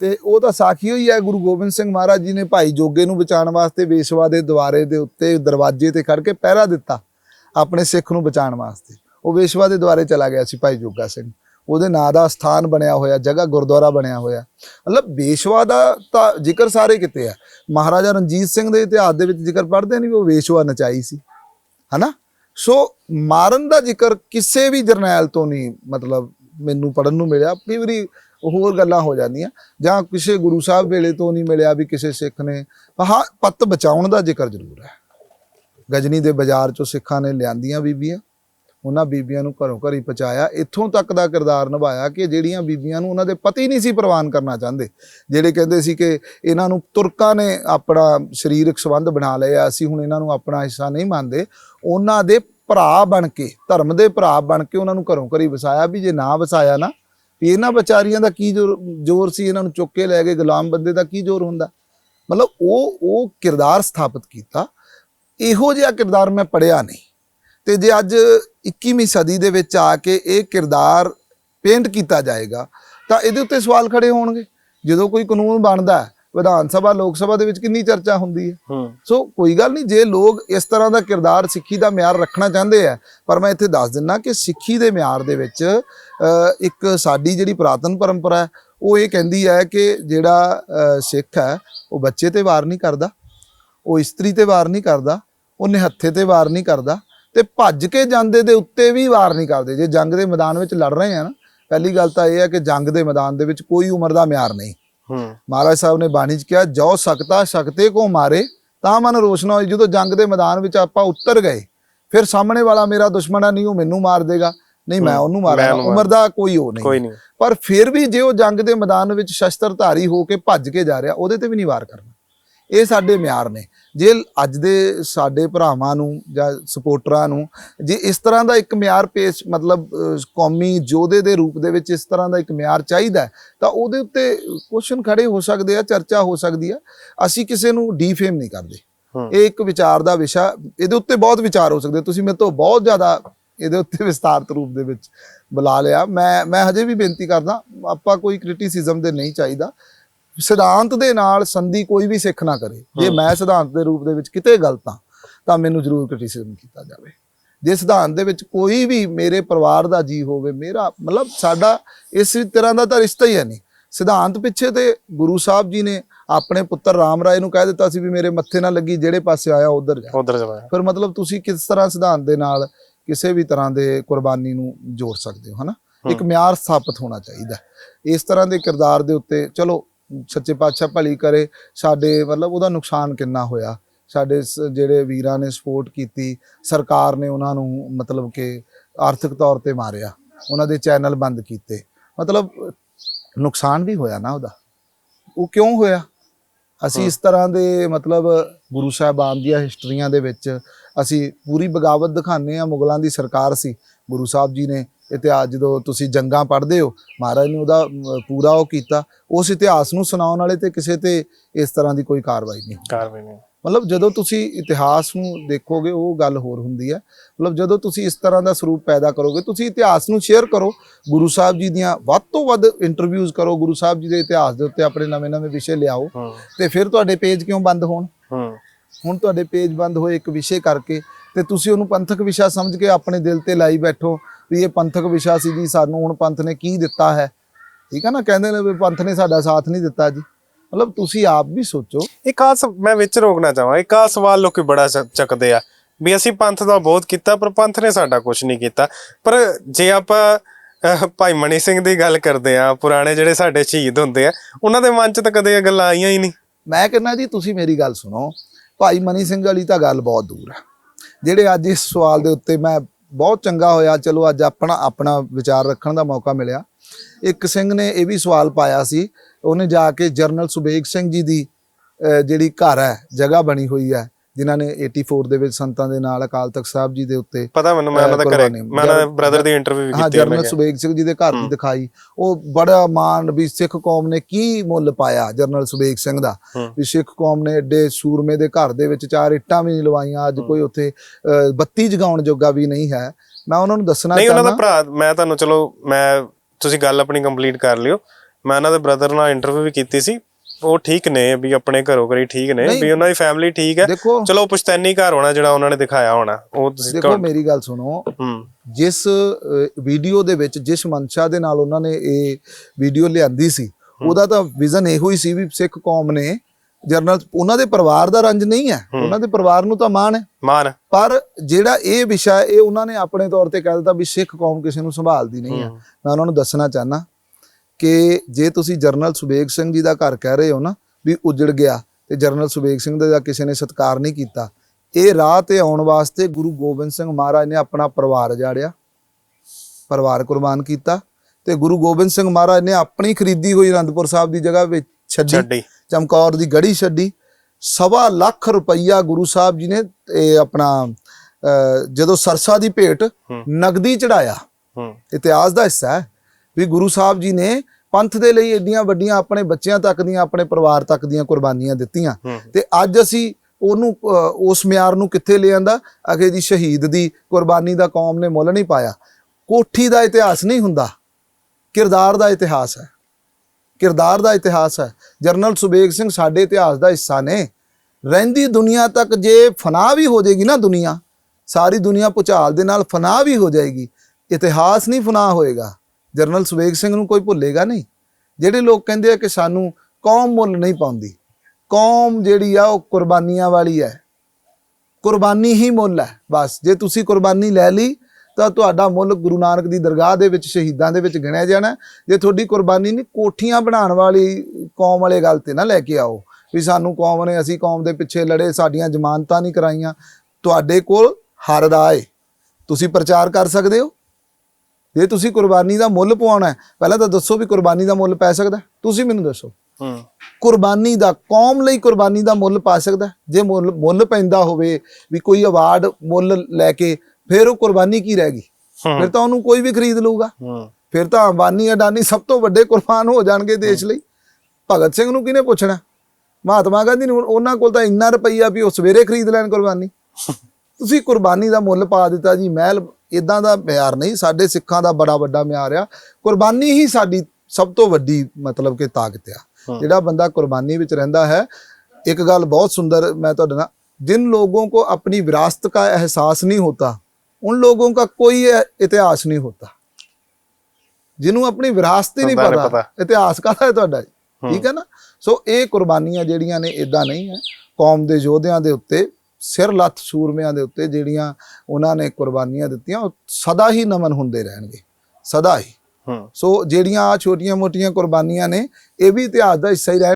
ਤੇ ਉਹ ਤਾਂ ਸਾਖੀ ਹੋਈ ਹੈ, ਗੁਰੂ ਗੋਬਿੰਦ ਸਿੰਘ ਮਹਾਰਾਜ ਜੀ ਨੇ ਭਾਈ ਜੋਗੇ ਨੂੰ ਬਚਾਉਣ ਵਾਸਤੇ ਵੇਸ਼ਵਾ ਦੇ ਦੁਆਰੇ ਦੇ ਉੱਤੇ ਦਰਵਾਜ਼ੇ ਤੇ ਖੜ ਕੇ ਪਹਿਰਾ ਦਿੱਤਾ ਆਪਣੇ ਸਿੱਖ ਨੂੰ ਬਚਾਉਣ ਵਾਸਤੇ। ਉਹ ਵੇਸ਼ਵਾ ਦੇ ਦੁਆਰੇ ਚਲਾ ਗਿਆ ਸੀ ਭਾਈ ਜੋਗਾ ਸਿੰਘ। ਉਹਦੇ ਨਾਂ ਦਾ ਸਥਾਨ ਬਣਿਆ ਹੋਇਆ, ਜਗ੍ਹਾ ਗੁਰਦੁਆਰਾ ਬਣਿਆ ਹੋਇਆ। ਮਤਲਬ ਵੇਸ਼ਵਾ ਦਾ ਤਾਂ ਜ਼ਿਕਰ ਸਾਰੇ ਕਿਤੇ ਆ। ਮਹਾਰਾਜਾ ਰਣਜੀਤ ਸਿੰਘ ਦੇ ਇਤਿਹਾਸ ਦੇ ਵਿੱਚ ਜ਼ਿਕਰ ਪੜ੍ਹਦੇ ਨਹੀਂ ਉਹ ਵੇਸ਼ਵਾ ਨਚਾਈ ਸੀ। ਹਨਾ? ਸੋ ਮਾਰਨ ਦਾ ਜ਼ਿਕਰ ਕਿਸੇ ਵੀ ਜਰਨੈਲ ਤੋਂ ਨਹੀਂ ਮਤਲਬ ਮੈਨੂੰ ਪੜਨ ਨੂੰ ਮਿਲਿਆ। ਕਈ ਵਾਰੀ ਹੋਰ ਗੱਲਾਂ ਹੋ ਜਾਂਦੀਆਂ। ਜਾਂ ਕਿਸੇ ਗੁਰੂ ਸਾਹਿਬ ਵੇਲੇ ਤੋਂ ਨਹੀਂ ਮਿਲਿਆ ਵੀ ਕਿਸੇ ਸਿੱਖ ਨੇ। ਹਾਂ, ਪੱਤ ਬਚਾਉਣ ਦਾ ਜ਼ਿਕਰ ਜ਼ਰੂਰ ਹੈ। ਗਜਨੀ ਦੇ ਬਾਜ਼ਾਰ ਚੋਂ ਸਿੱਖਾਂ ਨੇ ਲਿਆਂਦੀਆਂ ਬੀਬੀਆਂ। ਉਹਨਾਂ ਬੀਬੀਆਂ ਨੂੰ ਘਰੋਂ ਘਰੀ ਪਹੁੰਚਾਇਆ। ਇੱਥੋਂ ਤੱਕ ਦਾ ਕਿਰਦਾਰ ਨਿਭਾਇਆ ਕਿ ਜਿਹੜੀਆਂ ਬੀਬੀਆਂ ਨੂੰ ਉਹਨਾਂ ਦੇ ਪਤੀ ਨਹੀਂ ਸੀ ਪ੍ਰਵਾਨ ਕਰਨਾ ਚਾਹੁੰਦੇ। ਜਿਹੜੇ ਕਹਿੰਦੇ ਸੀ ਕਿ ਇਹਨਾਂ ਨੂੰ ਤੁਰਕਾਂ ਨੇ ਆਪਣਾ ਸਰੀਰਕ ਸੰਬੰਧ ਬਣਾ ਲਏ ਆ ਅਸੀਂ ਹੁਣ ਇਹਨਾਂ ਨੂੰ ਆਪਣਾ ਹਿੱਸਾ ਨਹੀਂ ਮੰਨਦੇ। ਉਹਨਾਂ ਦੇ ਭਰਾ ਬਣ ਕੇ, ਧਰਮ ਦੇ ਭਰਾ ਬਣ ਕੇ ਉਹਨਾਂ ਨੂੰ ਘਰੋਂ ਘਰੀ ਵਸਾਇਆ ਵੀ ਜੇ ਨਾ ਵਸਾਇਆ ਨਾ ਵੀ ਇਹਨਾਂ ਵਿਚਾਰੀਆਂ ਦਾ ਕੀ ਜ਼ੋਰ ਜ਼ੋਰ ਸੀ? ਇਹਨਾਂ ਨੂੰ ਚੁੱਕ ਕੇ ਲੈ ਗਏ ਗੁਲਾਮ ਬੰਦੇ ਦਾ ਕੀ ਜ਼ੋਰ ਹੁੰਦਾ? ਮਤਲਬ ਉਹ ਉਹ ਕਿਰਦਾਰ ਸਥਾਪਿਤ ਕੀਤਾ। ਇਹੋ ਜਿਹਾ ਕਿਰਦਾਰ ਮੈਂ ਪੜਿਆ ਨਹੀਂ। ਤੇ ਜੇ ਅੱਜ 21ਵੀਂ ਸਦੀ ਦੇ ਵਿੱਚ ਆ ਕੇ ਇਹ ਕਿਰਦਾਰ ਪੇਂਟ ਕੀਤਾ ਜਾਏਗਾ, ਤਾਂ ਇਹਦੇ ਉੱਤੇ ਸਵਾਲ ਖੜੇ ਹੋਣਗੇ। ਜਦੋਂ ਕੋਈ ਕਾਨੂੰਨ ਬਣਦਾ ਵਿਧਾਨ ਸਭਾ ਲੋਕ ਸਭਾ ਦੇ ਵਿੱਚ ਕਿੰਨੀ ਚਰਚਾ ਹੁੰਦੀ ਹੈ? ਸੋ ਕੋਈ ਗੱਲ ਨਹੀਂ ਜੇ ਲੋਕ ਇਸ ਤਰ੍ਹਾਂ ਦਾ ਕਿਰਦਾਰ ਸਿੱਖੀ ਦਾ ਮਿਆਰ ਰੱਖਣਾ ਚਾਹੁੰਦੇ ਆ ਪਰ ਮੈਂ ਇੱਥੇ ਦੱਸ ਦਿੰਨਾ ਕਿ ਸਿੱਖੀ ਦੇ ਮਿਆਰ ਦੇ ਵਿੱਚ ਇੱਕ ਸਾਡੀ ਜਿਹੜੀ ਪੁਰਾਤਨ ਪਰੰਪਰਾ ਹੈ ਉਹ ਇਹ ਕਹਿੰਦੀ ਹੈ ਕਿ ਜਿਹੜਾ ਸਿੱਖ ਹੈ ਉਹ ਬੱਚੇ ਤੇ ਵਾਰ ਨਹੀਂ ਕਰਦਾ ਉਹ ਇਸਤਰੀ ਤੇ ਵਾਰ ਨਹੀਂ ਕਰਦਾ ਉਹ ਨਿਹੱਥੇ ਤੇ ਵਾਰ ਨਹੀਂ ਕਰਦਾ ਤੇ ਭੱਜ ਕੇ ਜਾਂਦੇ ਦੇ ਉੱਤੇ ਵੀ ਵਾਰ ਨਹੀਂ ਕਰਦੇ। ਜੇ ਜੰਗ ਦੇ ਮੈਦਾਨ ਵਿੱਚ ਲੜ ਰਹੇ ਆ ਨਾ ਪਹਿਲੀ ਗੱਲ ਤਾਂ ਇਹ ਹੈ ਕਿ ਜੰਗ ਦੇ ਮੈਦਾਨ ਦੇ ਵਿੱਚ ਕੋਈ ਉਮਰ ਦਾ ਮਿਆਰ ਨਹੀਂ। ਮਹਾਰਾਜ ਸਾਹਿਬ ਨੇ ਬਾਣੀ 'ਚ ਕਿਹਾ ਜੋ ਸਕਤਾ ਸਕਤੇ ਕੋ ਮਾਰੇ ਤਾਂ ਮਨ ਰੋਸ਼ਨਾ ਹੋਈ। ਜਦੋਂ ਜੰਗ ਦੇ ਮੈਦਾਨ ਵਿੱਚ ਆਪਾਂ ਉਤਰ ਗਏ ਫਿਰ ਸਾਹਮਣੇ ਵਾਲਾ ਮੇਰਾ ਦੁਸ਼ਮਣ ਆ ਨਹੀਂ ਉਹ ਮੈਨੂੰ ਮਾਰ ਦੇਗਾ। ਨਹੀਂ ਮੈਂ ਉਹਨੂੰ ਮਾਰਾਂਗਾ ਉਮਰ ਦਾ ਕੋਈ ਉਹ ਨਹੀਂ। ਪਰ ਫਿਰ ਵੀ ਜੇ ਉਹ ਜੰਗ ਦੇ ਮੈਦਾਨ ਵਿੱਚ ਸ਼ਸਤਰਧਾਰੀ ਹੋ ਕੇ ਭੱਜ ਕੇ ਜਾ ਰਿਹਾ ਉਹਦੇ ਤੇ ਵੀ ਨਹੀਂ ਵਾਰ ਕਰਨਾ। ਇਹ ਸਾਡੇ ਮਿਆਰ ਨੇ। ਜੇ ਅੱਜ ਦੇ ਸਾਡੇ ਭਰਾਵਾਂ ਨੂੰ ਜਾਂ ਸਪੋਰਟਰਾਂ ਨੂੰ ਜੇ ਇਸ ਤਰ੍ਹਾਂ ਦਾ ਇੱਕ ਮਿਆਰ ਪੇਸ਼ ਮਤਲਬ ਕੌਮੀ ਯੋਧੇ ਦੇ ਰੂਪ ਦੇ ਵਿੱਚ ਇਸ ਤਰ੍ਹਾਂ ਦਾ ਇੱਕ ਮਿਆਰ ਚਾਹੀਦਾ ਤਾਂ ਉਹਦੇ ਉੱਤੇ ਕੁਐਸਚਨ ਖੜੇ ਹੋ ਸਕਦੇ ਆ ਚਰਚਾ ਹੋ ਸਕਦੀ ਆ। ਅਸੀਂ ਕਿਸੇ ਨੂੰ ਡੀਫੇਮ ਨਹੀਂ ਕਰਦੇ। ਇਹ ਇੱਕ ਵਿਚਾਰ ਦਾ ਵਿਸ਼ਾ ਇਹਦੇ ਉੱਤੇ ਬਹੁਤ ਵਿਚਾਰ ਹੋ ਸਕਦੇ ਤੁਸੀਂ ਮੇਰੇ ਤੋਂ ਬਹੁਤ ਜ਼ਿਆਦਾ ਇਹਦੇ ਉੱਤੇ ਵਿਸਤਾਰਤ ਰੂਪ ਦੇ ਵਿੱਚ ਬੁਲਾ ਲਿਆ। ਮੈਂ ਮੈਂ ਹਜੇ ਵੀ ਬੇਨਤੀ ਕਰਦਾ ਆਪਾਂ ਕੋਈ ਕ੍ਰਿਟਿਸਿਜ਼ਮ ਦੇ ਨਹੀਂ ਚਾਹੀਦਾ। ਸਿਧਾਂਤ ਦੇ ਨਾਲ ਸੰਧੀ ਕੋਈ ਵੀ ਸਿੱਖ ਨਾ ਕਰੇ। ਜੇ। ਮੈਂ ਸਿਧਾਂਤ ਦੇ ਰੂਪ ਦੇ ਵਿੱਚ ਕਿਤੇ ਗਲਤ ਹਾਂ ਤਾਂ ਮੈਨੂੰ ਜ਼ਰੂਰ ਕ੍ਰਿਟਿਸਿਜ਼ਮ ਕੀਤਾ ਜਾਵੇ। ਜੇ ਸਿਧਾਂਤ ਦੇ ਵਿੱਚ ਕੋਈ ਵੀ ਮੇਰੇ ਪਰਿਵਾਰ ਦਾ ਜੀ ਹੋਵੇ ਮੇਰਾ ਮਤਲਬ ਸਾਡਾ ਇਸ ਤਰ੍ਹਾਂ ਦਾ ਤਾਂ ਰਿਸ਼ਤਾ ਹੀ ਹੈ ਨਹੀਂ। ਸਿਧਾਂਤ ਪਿੱਛੇ ਤੇ ਗੁਰੂ ਸਾਹਿਬ ਜੀ ਨੇ ਆਪਣੇ ਪੁੱਤਰ ਰਾਮ ਰਾਏ ਨੂੰ ਕਹਿ ਦਿੱਤਾ ਸੀ ਵੀ ਮੇਰੇ ਮੱਥੇ ਨਾਲ ਲੱਗੀ ਜਿਹੜੇ ਪਾਸੇ ਆਇਆ ਉਧਰ ਜਾ। ਉਧਰ ਜਵਾਇਆ ਫਿਰ ਮਤਲਬ ਤੁਸੀਂ ਕਿਸ ਤਰ੍ਹਾਂ ਸਿਧਾਂਤ ਦੇ ਨਾਲ ਕਿਸੇ ਵੀ ਤਰ੍ਹਾਂ ਦੇ ਕੁਰਬਾਨੀ ਨੂੰ ਜੋੜ ਸਕਦੇ ਹੋ ਹਨਾ? ਇੱਕ ਮਿਆਰ ਸਥਾਪਿਤ ਹੋਣਾ ਚਾਹੀਦਾ। ਇਸ ਤਰ੍ਹਾਂ ਦੇ ਕਿਰਦਾਰ ਦੇ ਉੱਤੇ ਚਲੋ ਸੱਚੇ ਪਾਤਸ਼ਾਹ ਭਲੀ ਕਰੇ, ਸਾਡੇ ਮਤਲਬ ਉਹਦਾ ਨੁਕਸਾਨ ਕਿੰਨਾ ਹੋਇਆ? ਸਾਡੇ ਸ- ਜਿਹੜੇ ਵੀਰਾਂ ਨੇ ਸਪੋਰਟ ਕੀਤੀ, ਸਰਕਾਰ ਨੇ ਉਹਨਾਂ ਨੂੰ ਮਤਲਬ ਕਿ ਆਰਥਿਕ ਤੌਰ ਤੇ ਮਾਰਿਆ, ਉਹਨਾਂ ਦੇ ਚੈਨਲ ਬੰਦ ਕੀਤੇ। ਮਤਲਬ ਨੁਕਸਾਨ ਵੀ ਹੋਇਆ ਨਾ ਉਹਦਾ। ਉਹ ਕਿਉਂ ਹੋਇਆ? ਅਸੀਂ ਇਸ ਤਰ੍ਹਾਂ ਦੇ ਮਤਲਬ ਗੁਰੂ ਸਾਹਿਬਾਨ ਦੀਆਂ ਹਿਸਟਰੀਆਂ ਦੇ ਵਿੱਚ ਅਸੀਂ ਪੂਰੀ ਬਗਾਵਤ ਦਿਖਾਉਂਦੇ ਆ ਮੁਗਲਾਂ ਦੀ ਸਰਕਾਰ ਸੀ। ਗੁਰੂ ਸਾਹਿਬ ਜੀ ਨੇ ਇਤਿਹਾਸ ਜਦੋਂ ਤੁਸੀਂ ਜੰਗਾਂ ਪੜ੍ਹਦੇ ਹੋ ਮਹਾਰਾਜ ਨੇ ਉਹਦਾ ਪੂਰਾ ਉਹ ਕੀਤਾ ਉਸ ਇਤਿਹਾਸ ਨੂੰ ਸੁਣਾਉਣ ਵਾਲੇ ਤੇ ਕਿਸੇ ਤੇ ਇਸ ਤਰ੍ਹਾਂ ਦੀ ਕੋਈ ਕਾਰਵਾਈ ਨਹੀਂ ਕਾਰਵਾਈ ਨਹੀਂ। ਮਤਲਬ ਜਦੋਂ ਤੁਸੀਂ ਇਤਿਹਾਸ ਨੂੰ ਦੇਖੋਗੇ ਉਹ ਗੱਲ ਹੋਰ ਹੁੰਦੀ ਹੈ। ਮਤਲਬ ਜਦੋਂ ਤੁਸੀਂ ਇਸ ਤਰ੍ਹਾਂ ਦਾ ਸਰੂਪ ਪੈਦਾ ਕਰੋਗੇ ਤੁਸੀਂ ਇਤਿਹਾਸ ਨੂੰ ਸ਼ੇਅਰ ਕਰੋ ਗੁਰੂ ਸਾਹਿਬ ਜੀ ਦੀਆਂ ਵੱਧ ਤੋਂ ਵੱਧ ਇੰਟਰਵਿਊਜ਼ ਕਰੋ ਗੁਰੂ ਸਾਹਿਬ ਜੀ ਦੇ ਇਤਿਹਾਸ ਦੇ ਉੱਤੇ ਆਪਣੇ ਨਵੇਂ-ਨਵੇਂ ਵਿਸ਼ੇ ਲਿਆਓ ਤੇ ਫਿਰ ਤੁਹਾਡੇ ਪੇਜ ਕਿਉਂ ਬੰਦ ਹੋਣ? ਹੁਣ ਤੁਹਾਡੇ ਪੇਜ ਬੰਦ ਹੋਏ ਇੱਕ ਵਿਸ਼ੇ ਕਰਕੇ ਤੇ ਤੁਸੀਂ ਉਹਨੂੰ ਪੰਥਕ ਵਿਸ਼ਾ ਸਮਝ ਕੇ ਆਪਣੇ ਦਿਲ ਤੇ ਲਾਈ ਬੈਠੋ ਵੀ ਇਹ ਪੰਥਕ ਵਿਸ਼ਾ ਸੀ ਜੀ ਸਾਨੂੰ ਹੁਣ ਪੰਥ ਨੇ ਕੀ ਦਿੱਤਾ ਹੈ। ਠੀਕ ਹੈ ਨਾ? ਕਹਿੰਦੇ ਨੇ ਵੀ ਪੰਥ ਨੇ ਸਾਡਾ ਸਾਥ ਨਹੀਂ ਦਿੱਤਾ ਜੀ। ਮਤਲਬ ਤੁਸੀਂ ਆਪ ਵੀ ਸੋਚੋ। ਇੱਕ ਆ ਮੈਂ ਵਿੱਚ ਰੋਕਣਾ ਚਾਹਾਂ ਇੱਕ ਆ ਸਵਾਲ ਲੋਕੀ ਬੜਾ ਚੱਕਦੇ ਆ ਵੀ ਅਸੀਂ ਪੰਥ ਦਾ ਬਹੁਤ ਕੀਤਾ ਪਰ ਪੰਥ ਨੇ ਸਾਡਾ ਕੁਝ ਨਹੀਂ ਕੀਤਾ। ਪਰ ਜੇ ਆਪਾਂ ਭਾਈ ਮਣੀ ਸਿੰਘ ਦੀ ਗੱਲ ਕਰਦੇ ਆ ਪੁਰਾਣੇ ਜਿਹੜੇ ਸਾਡੇ ਸ਼ਹੀਦ ਹੁੰਦੇ ਆ ਉਹਨਾਂ ਦੇ ਮਨ 'ਚ ਤਾਂ ਕਦੇ ਇਹ ਗੱਲਾਂ ਆਈਆਂ ਹੀ ਨਹੀਂ। ਮੈਂ ਕਹਿੰਦਾ ਜੀ ਤੁਸੀਂ ਮੇਰੀ ਗੱਲ ਸੁਣੋ। ਭਾਈ ਮਨੀ ਸਿੰਘ ਵਾਲੀ ਤਾਂ ਗੱਲ ਬਹੁਤ ਦੂਰ ਹੈ ਜਿਹੜੇ ਅੱਜ ਇਸ ਸਵਾਲ ਦੇ ਉੱਤੇ ਮੈਂ ਬਹੁਤ ਚੰਗਾ ਹੋਇਆ, ਚਲੋ ਅੱਜ ਆਪਣਾ ਆਪਣਾ ਵਿਚਾਰ ਰੱਖਣ ਦਾ ਮੌਕਾ ਮਿਲਿਆ। ਇੱਕ ਸਿੰਘ ਨੇ ਇਹ ਵੀ ਸਵਾਲ ਪਾਇਆ ਸੀ, ਉਹਨੇ ਜਾ ਕੇ ਜਰਨਲ ਸੁਬੇਗ ਸਿੰਘ ਜੀ ਦੀ ਜਿਹੜੀ ਘਰ ਹੈ, ਜਗ੍ਹਾ ਬਣੀ ਹੋਈ ਹੈ। ਜਿਨ੍ਹਾਂ ਨੇ 84 ਦੇ ਵਿੱਚ ਸੰਤਾਂ ਦੇ ਨਾਲ ਅਕਾਲ ਤਖਤ ਸਾਹਿਬ ਜੀ ਦੇ ਉੱਤੇ ਪਤਾ ਮੈਨੂੰ ਮੈਂ ਉਹਨਾਂ ਦਾ ਕੁਰਬਾਨੀ। ਮੈਂ ਉਹਨਾਂ ਬ੍ਰਦਰ ਦੀ ਇੰਟਰਵਿਊ ਵੀ ਹਾਂ ਕੀਤੀ ਉਹਨਾਂ ਜਰਨਲ ਸੁਬੇਗ ਸਿੰਘ ਜੀ ਦੇ ਘਰ ਦੀ ਦਿਖਾਈ। ਉਹ ਬੜਾ ਮਾਣ ਵੀ ਸਿੱਖ ਕੌਮ ਨੇ ਕੀ ਮੁੱਲ ਪਾਇਆ ਜਰਨਲ ਸੁਬੇਗ ਸਿੰਘ ਦਾ। ਹੂੰ। ਵੀ ਸਿੱਖ ਕੌਮ ਨੇ ਏਡੇ ਸੂਰਮੇ ਦੇ ਘਰ ਦੇ ਵਿੱਚ ਚਾਰ ਇੱਟਾਂ ਵੀ ਨਹੀਂ ਲਵਾਈਆਂ ਅੱਜ ਕੋਈ ਉੱਥੇ ਬੱਤੀ ਜਗਾਉਣ ਜੋਗਾ ਵੀ ਨਹੀਂ ਹੈ। ਮੈਂ ਉਹਨਾਂ ਨੂੰ ਦੱਸਣਾ ਨਹੀਂ ਉਹਨਾਂ ਦਾ ਚਾਹੁੰਦਾ ਭਰਾ ਮੈਂ ਤੁਹਾਨੂੰ ਚਲੋ ਮੈਂ ਤੁਸੀਂ ਗੱਲ ਆਪਣੀ ਕੰਪਲੀਟ ਕਰ ਲਿਓ। ਮੈਂ ਉਹਨਾਂ ਦੇ ਬ੍ਰਦਰ ਨਾਲ ਇੰਟਰਵਿਊ ਵੀ ਕੀਤੀ ਸੀ। ਉਹ ਠੀਕ ਨੇ ਵੀ ਆਪਣੇ ਘਰੋਂ ਘਰੀ ਠੀਕ ਨੇ ਨਹੀਂ। ਵੀ ਉਹਨਾਂ ਦੀ ਫੈਮਿਲੀ ਠੀਕ ਹੈ। ਦੇਖੋ। ਚਲੋ ਪੁਸ਼ਤੈਨੀ ਘਰ ਹੋਣਾ ਜਿਹੜਾ ਉਹਨਾਂ ਨੇ ਦਿਖਾਇਆ ਹੋਣਾ ਉਹ ਤੁਸੀਂ ਦੇਖੋ ਮੇਰੀ ਗੱਲ ਸੁਣੋ। ਹੂੰ। ਜਿਸ ਵੀਡੀਓ ਦੇ ਵਿੱਚ ਜਿਸ ਮਨਸ਼ਾ ਦੇ ਨਾਲ ਉਹਨਾਂ ਨੇ ਇਹ ਵੀਡੀਓ ਲਿਆਂਦੀ ਸੀ ਉਹਦਾ ਤਾਂ ਵਿਜ਼ਨ ਇਹੋ ਹੀ ਸੀ ਵੀ ਸਿੱਖ ਕੌਮ ਨੇ ਜਰਨਲ ਉਹਨਾਂ ਦੇ ਪਰਿਵਾਰ ਦਾ ਰੰਜ ਨਹੀਂ ਹੈ। ਉਹਨਾਂ ਦੇ ਪਰਿਵਾਰ ਨੂੰ ਤਾਂ ਮਾਣ ਹੈ। ਮਾਨ ਪਰ ਜਿਹੜਾ ਇਹ ਵਿਸ਼ਾ ਹੈ, ਇਹ ਉਹਨਾਂ ਨੇ ਆਪਣੇ ਤੌਰ ਤੇ ਕਹਿ ਦਿੱਤਾ ਵੀ ਸਿੱਖ ਕੌਮ ਕਿਸੇ ਨੂੰ ਸੰਭਾਲਦੀ ਨਹੀਂ ਹੈ। ਮੈਂ ਉਹਨਾਂ ਨੂੰ ਦੱਸਣਾ ਚਾਹਨਾ ਕਿ ਜੇ ਤੁਸੀਂ ਜਰਨਲ ਸੁਬੇਗ ਸਿੰਘ ਜੀ ਦਾ ਘਰ ਕਹਿ ਰਹੇ ਹੋ ਨਾ ਵੀ ਉਜੜ ਗਿਆ ਤੇ ਜਰਨਲ ਸੁਬੇਗ ਸਿੰਘ ਦਾ ਕਿਸੇ ਨੇ ਸਤਿਕਾਰ ਨਹੀਂ ਕੀਤਾ ਇਹ ਰਾਹ ਤੇ ਆਉਣ ਵਾਸਤੇ ਗੁਰੂ ਗੋਬਿੰਦ ਸਿੰਘ ਮਹਾਰਾਜ ਨੇ ਆਪਣਾ ਪਰਿਵਾਰ ਜਾੜਿਆ ਪਰਿਵਾਰ ਕੁਰਬਾਨ ਕੀਤਾ ਤੇ ਗੁਰੂ ਗੋਬਿੰਦ ਸਿੰਘ ਮਹਾਰਾਜ ਨੇ ਆਪਣੀ ਖਰੀਦੀ ਹੋਈ ਅਨੰਦਪੁਰ ਸਾਹਿਬ ਦੀ ਜਗ੍ਹਾ ਵਿੱਚ ਛੱਡੀ ਚਮਕੌਰ ਦੀ ਗੜੀ ਛੱਡੀ ਸਵਾ ਲੱਖ ਰੁਪਈਆ ਗੁਰੂ ਸਾਹਿਬ ਜੀ ਨੇ ਇਹ ਆਪਣਾ ਜਦੋਂ ਸਰਸਾ ਦੀ ਭੇਟ। ਨਗਦੀ ਚੜਾਇਆ ਇਤਿਹਾਸ ਦਾ ਹਿੱਸਾ ਹੈ। ਵੀ ਗੁਰੂ ਸਾਹਿਬ ਜੀ ਨੇ ਪੰਥ ਦੇ ਲਈ ਏਡੀਆਂ ਵੱਡੀਆਂ ਆਪਣੇ ਬੱਚਿਆਂ ਤੱਕ ਦੀਆਂ ਆਪਣੇ ਪਰਿਵਾਰ ਤੱਕ ਦੀਆਂ ਕੁਰਬਾਨੀਆਂ ਦਿੱਤੀਆਂ। ਤੇ ਅੱਜ ਅਸੀਂ ਉਹਨੂੰ ਉਸ ਮਿਆਰ ਨੂੰ ਕਿੱਥੇ ਲੈ ਆਂਦਾ? ਅਗੇ ਜੀ ਸ਼ਹੀਦ ਦੀ ਕੁਰਬਾਨੀ ਦਾ ਕੌਮ ਨੇ ਮੁੱਲ ਨਹੀਂ ਪਾਇਆ। ਕੋਠੀ ਦਾ ਇਤਿਹਾਸ ਨਹੀਂ ਹੁੰਦਾ। ਕਿਰਦਾਰ ਦਾ ਇਤਿਹਾਸ ਹੈ। ਕਿਰਦਾਰ ਦਾ ਇਤਿਹਾਸ ਹੈ। ਜਰਨਲ ਸੁਬੇਗ ਸਿੰਘ ਸਾਡੇ ਇਤਿਹਾਸ ਦਾ ਹਿੱਸਾ ਨੇ। ਰਹਿੰਦੀ ਦੁਨੀਆ ਤੱਕ ਜੇ ਫਨਾ ਵੀ ਹੋ ਜਾਏਗੀ ਨਾ ਦੁਨੀਆ ਸਾਰੀ ਦੁਨੀਆ ਭੁਚਾਲ ਦੇ ਨਾਲ ਫਨਾ ਵੀ ਹੋ ਜਾਏਗੀ। ਇਤਿਹਾਸ ਨਹੀਂ ਫਨਾ ਹੋਏਗਾ। ਜਰਨਲ ਸੁਵੇਗ ਸਿੰਘ ਨੂੰ ਕੋਈ ਭੁੱਲੇਗਾ ਨਹੀਂ। ਜਿਹੜੇ ਲੋਕ ਕਹਿੰਦੇ ਆ ਕਿ ਸਾਨੂੰ ਕੌਮ ਮੁੱਲ ਨਹੀਂ ਪਾਉਂਦੀ, ਕੌਮ ਜਿਹੜੀ ਆ ਉਹ ਕੁਰਬਾਨੀਆਂ ਵਾਲੀ ਹੈ। ਕੁਰਬਾਨੀ ਹੀ ਮੁੱਲ ਹੈ, ਬਸ। ਜੇ ਤੁਸੀਂ ਕੁਰਬਾਨੀ ਲੈ ਲਈ, ਤਾਂ ਤੁਹਾਡਾ ਮੁੱਲ ਗੁਰੂ ਨਾਨਕ ਦੀ ਦਰਗਾਹ ਦੇ ਵਿੱਚ, ਸ਼ਹੀਦਾਂ ਦੇ ਵਿੱਚ ਗਿਣਿਆ ਜਾਣਾ ਜੇ ਤੁਹਾਡੀ ਕੁਰਬਾਨੀ ਨਹੀਂ, ਕੋਠੀਆਂ ਬਣਾਉਣ ਵਾਲੀ ਕੌਮ ਵਾਲੇ ਗੱਲ ਤੇ ਨਾ ਲੈ ਕੇ ਆਓ ਵੀ ਸਾਨੂੰ ਕੌਮ ਨੇ, ਅਸੀਂ ਕੌਮ ਦੇ ਪਿੱਛੇ ਲੜੇ, ਸਾਡੀਆਂ ਜ਼ਮਾਨਤਾਂ ਨਹੀਂ ਕਰਾਈਆਂ। ਤੁਹਾਡੇ ਕੋਲ ਹਰ ਰਾਹ ਏ। ਤੁਸੀਂ ਪ੍ਰਚਾਰ ਕਰ ਸਕਦੇ ਹੋ। ਜੇ ਤੁਸੀਂ ਕੁਰਬਾਨੀ ਦਾ ਮੁੱਲ ਪਵਾਉਣਾ ਹੈ ਪਹਿਲਾਂ ਤਾਂ ਦੱਸੋ ਵੀ ਕੁਰਬਾਨੀ ਦਾ ਮੁੱਲ ਪੈ ਸਕਦਾ? ਤੁਸੀਂ ਮੈਨੂੰ ਦੱਸੋ। ਹੂੰ। ਕੁਰਬਾਨੀ ਦਾ ਕੌਮ ਲਈ ਕੁਰਬਾਨੀ ਦਾ ਮੁੱਲ ਪਾ ਸਕਦਾ? ਜੇ ਮੁੱਲ ਮੁੱਲ ਪੈਂਦਾ ਹੋਵੇ ਵੀ ਕੋਈ ਅਵਾਰਡ ਮੁੱਲ ਲੈ ਕੇ ਫਿਰ ਉਹ ਕੁਰਬਾਨੀ ਕੀ ਰਹਿ ਗਈ? ਫਿਰ ਤਾਂ ਉਹਨੂੰ ਕੋਈ ਵੀ ਖਰੀਦ ਲਊਗਾ। ਹੂੰ। ਫਿਰ ਤਾਂ ਅੰਬਾਨੀ ਅਡਾਨੀ ਸਭ ਤੋਂ ਵੱਡੇ ਕੁਰਬਾਨ ਹੋ ਜਾਣਗੇ ਦੇਸ਼ ਲਈ। ਭਗਤ ਸਿੰਘ ਨੂੰ ਕਿਹਨੇ ਪੁੱਛਣਾ? ਮਹਾਤਮਾ ਗਾਂਧੀ ਨੂੰ ਉਹਨਾਂ ਕੋਲ ਤਾਂ ਇੰਨਾ ਰੁਪਈਆ ਵੀ ਉਹ ਸਵੇਰੇ ਖਰੀਦ ਲੈਣ ਕੁਰਬਾਨੀ। ਤੁਸੀਂ ਕੁਰਬਾਨੀ ਦਾ ਮੁੱਲ ਪਾ ਦਿੱਤਾ ਜੀ ਮਹਿਲ ਇਦਾਂ ਦਾ ਮਿਆਰ ਨਹੀਂ ਸਾਡੇ ਸਿੱਖਾਂ ਦਾ ਬੜਾ ਵੱਡਾ ਮਿਆਰ ਆ ਕੁਰਬਾਨੀ ਹੀ ਸਾਡੀ ਸਭ ਤੋਂ ਵੱਡੀ ਮਤਲਬ ਕਿ ਤਾਕਤ ਆ ਜਿਹੜਾ ਬੰਦਾ ਕੁਰਬਾਨੀ ਵਿੱਚ ਰਹਿੰਦਾ ਹੈ ਇੱਕ ਗੱਲ ਬਹੁਤ ਸੁੰਦਰ मैं ਤੁਹਾਡੇ ਨਾਲ जिन लोगों को अपनी विरासत का एहसास नहीं होता उन लोगों का कोई इतिहास नहीं होता ਜਿਹਨੂੰ ਆਪਣੀ ਵਿਰਾਸਤ ਹੀ ਨਹੀਂ ਹੁੰਦਾ ਨੀ ਪਤਾ ਪਤਾ। ਇਤਿਹਾਸ ਕਾਹਦਾ ਹੈ ਤੁਹਾਡਾ ਠੀਕ ਹੈ ਨਾ ਸੋ ਇਹ ਕੁਰਬਾਨੀਆਂ ਜਿਹੜੀਆਂ ਨੇ ਇਦਾਂ ਨਹੀਂ ਹੈ ਕੌਮ ਦੇ ਯੋਧਿਆਂ ਦੇ ਉੱਤੇ ਸਿਰ ਲੱਥ ਸੂਰਮਿਆਂ ਦੇ ਉੱਤੇ ਜਿਹੜੀਆਂ ਉਹਨਾਂ ਨੇ ਕੁਰਬਾਨੀਆਂ ਦਿੱਤੀਆਂ ਉਹ ਸਦਾ ਹੀ ਨਮਨ ਹੁੰਦੇ ਰਹਿਣਗੇ ਸਦਾ ਹੀ। ਹੂੰ। ਸੋ ਜਿਹੜੀਆਂ ਆ ਛੋਟੀਆਂ ਮੋਟੀਆਂ ਕੁਰਬਾਨੀਆਂ ਨੇ ਇਹ ਵੀ ਇਤਿਹਾਸ ਦਾ ਹਿੱਸਾ ਹੀ ਰਹਿ